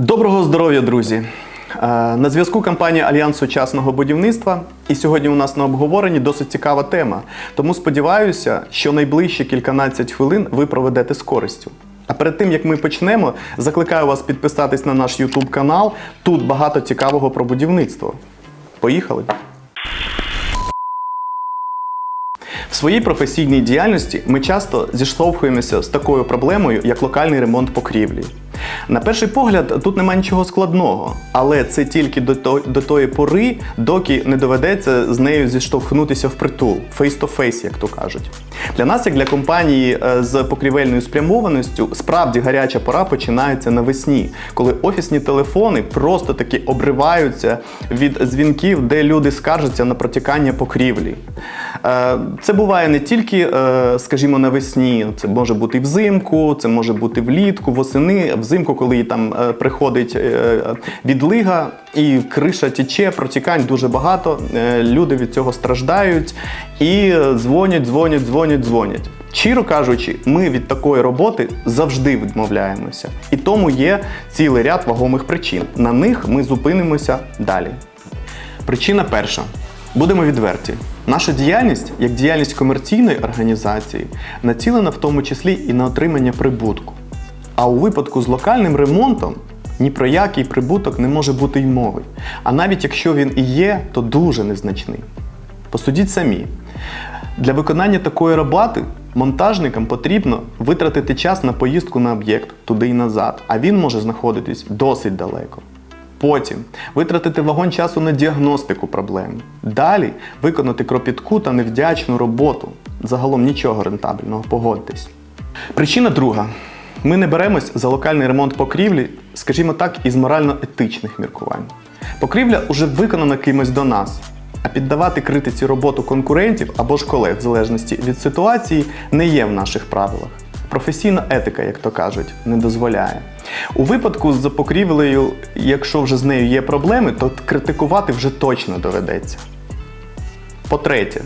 Доброго здоров'я, друзі! Е, На зв'язку компанія Альянс сучасного будівництва. І сьогодні у нас на обговоренні досить цікава тема. Тому сподіваюся, що найближчі кільканадцять хвилин ви проведете з користю. А перед тим як ми почнемо, закликаю вас підписатись на наш YouTube канал. Тут багато цікавого про будівництво. Поїхали! В своїй професійній діяльності ми часто зіштовхуємося з такою проблемою, як локальний ремонт покрівлі. На перший погляд, тут немає нічого складного, але це тільки до, то- до тої пори, доки не доведеться з нею зіштовхнутися впритул, face-to-face, як то кажуть. Для нас, як для компанії е, з покрівельною спрямованістю, справді гаряча пора починається навесні, коли офісні телефони просто таки обриваються від дзвінків, де люди скаржаться на протікання покрівлі. Е, Це буває не тільки, е, скажімо, навесні, це може бути і взимку, це може бути влітку, восени, взимку, коли там е, приходить е, відлига і криша тіче, протікань дуже багато. е, Люди від цього страждають і дзвонять, дзвонять, дзвонять, дзвонять. Щиро кажучи, ми від такої роботи завжди відмовляємося. І тому є цілий ряд вагомих причин. На них ми зупинимося далі. Причина перша. Будемо відверті. Наша діяльність, як діяльність комерційної організації, націлена в тому числі і на отримання прибутку. А у випадку з локальним ремонтом ні про який прибуток не може бути й мови. А навіть якщо він і є, то дуже незначний. Посудіть самі. Для виконання такої роботи монтажникам потрібно витратити час на поїздку на об'єкт туди і назад, а він може знаходитись досить далеко. Потім витратити вагон часу на діагностику проблеми. Далі виконати кропітку та невдячну роботу. Загалом нічого рентабельного, погодьтесь. Причина друга. Ми не беремось за локальний ремонт покрівлі, скажімо так, із морально-етичних міркувань. Покрівля уже виконана кимось до нас, а піддавати критиці роботу конкурентів або ж колег в залежності від ситуації не є в наших правилах. Професійна етика, як то кажуть, не дозволяє. У випадку з покрівлею, якщо вже з нею є проблеми, то критикувати вже точно доведеться. По-третє,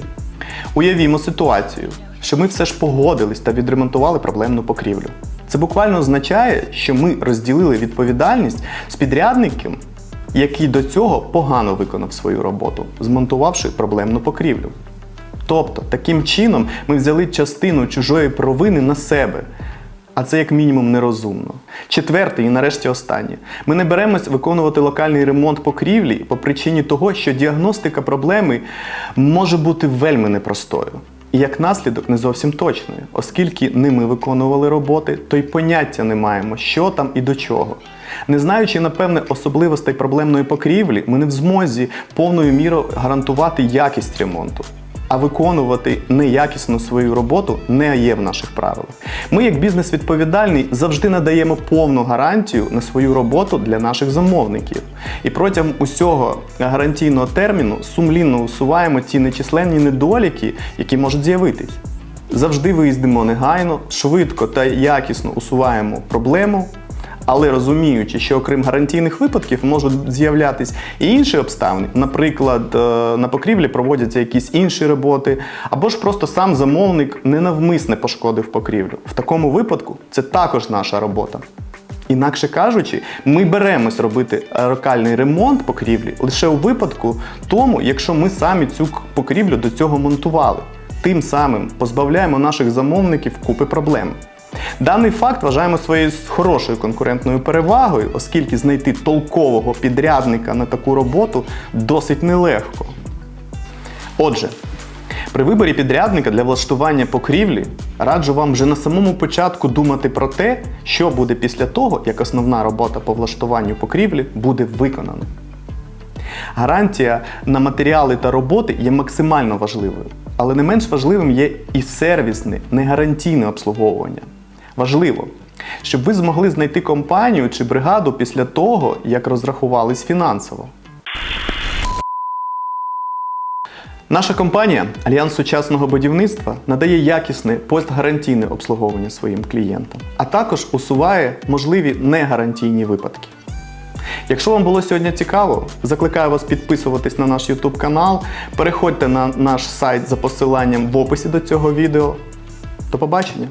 уявімо ситуацію, що ми все ж погодились та відремонтували проблемну покрівлю. Це буквально означає, що ми розділили відповідальність з підрядником, який до цього погано виконав свою роботу, змонтувавши проблемну покрівлю. Тобто, таким чином ми взяли частину чужої провини на себе. А це як мінімум нерозумно. Четверте і нарешті останнє. Ми не беремось виконувати локальний ремонт покрівлі по причині того, що діагностика проблеми може бути вельми непростою. І як наслідок не зовсім точною, оскільки не ми виконували роботи, то й поняття не маємо, що там і до чого. Не знаючи, напевне, особливостей проблемної покрівлі, ми не в змозі повною мірою гарантувати якість ремонту. А виконувати неякісно свою роботу не є в наших правилах. Ми, як бізнес відповідальний, завжди надаємо повну гарантію на свою роботу для наших замовників. І протягом усього гарантійного терміну сумлінно усуваємо ті нечисленні недоліки, які можуть з'явитись. Завжди виїздимо негайно, швидко та якісно усуваємо проблему, але розуміючи, що окрім гарантійних випадків можуть з'являтися і інші обставини. Наприклад, е, на покрівлі проводяться якісь інші роботи, або ж просто сам замовник ненавмисне пошкодив покрівлю. В такому випадку це також наша робота. Інакше кажучи, ми беремось робити локальний ремонт покрівлі лише у випадку тому, якщо ми самі цю покрівлю до цього монтували. Тим самим позбавляємо наших замовників купи проблем. Даний факт вважаємо своєю хорошою конкурентною перевагою, оскільки знайти толкового підрядника на таку роботу досить нелегко. Отже, при виборі підрядника для влаштування покрівлі раджу вам вже на самому початку думати про те, що буде після того, як основна робота по влаштуванню покрівлі буде виконана. Гарантія на матеріали та роботи є максимально важливою, але не менш важливим є і сервісне, негарантійне обслуговування. Важливо, щоб ви змогли знайти компанію чи бригаду після того, як розрахувались фінансово. Наша компанія Альянс сучасного будівництва надає якісне постгарантійне обслуговування своїм клієнтам, а також усуває можливі негарантійні випадки. Якщо вам було сьогодні цікаво, закликаю вас підписуватись на наш YouTube канал, переходьте на наш сайт за посиланням в описі до цього відео. До побачення!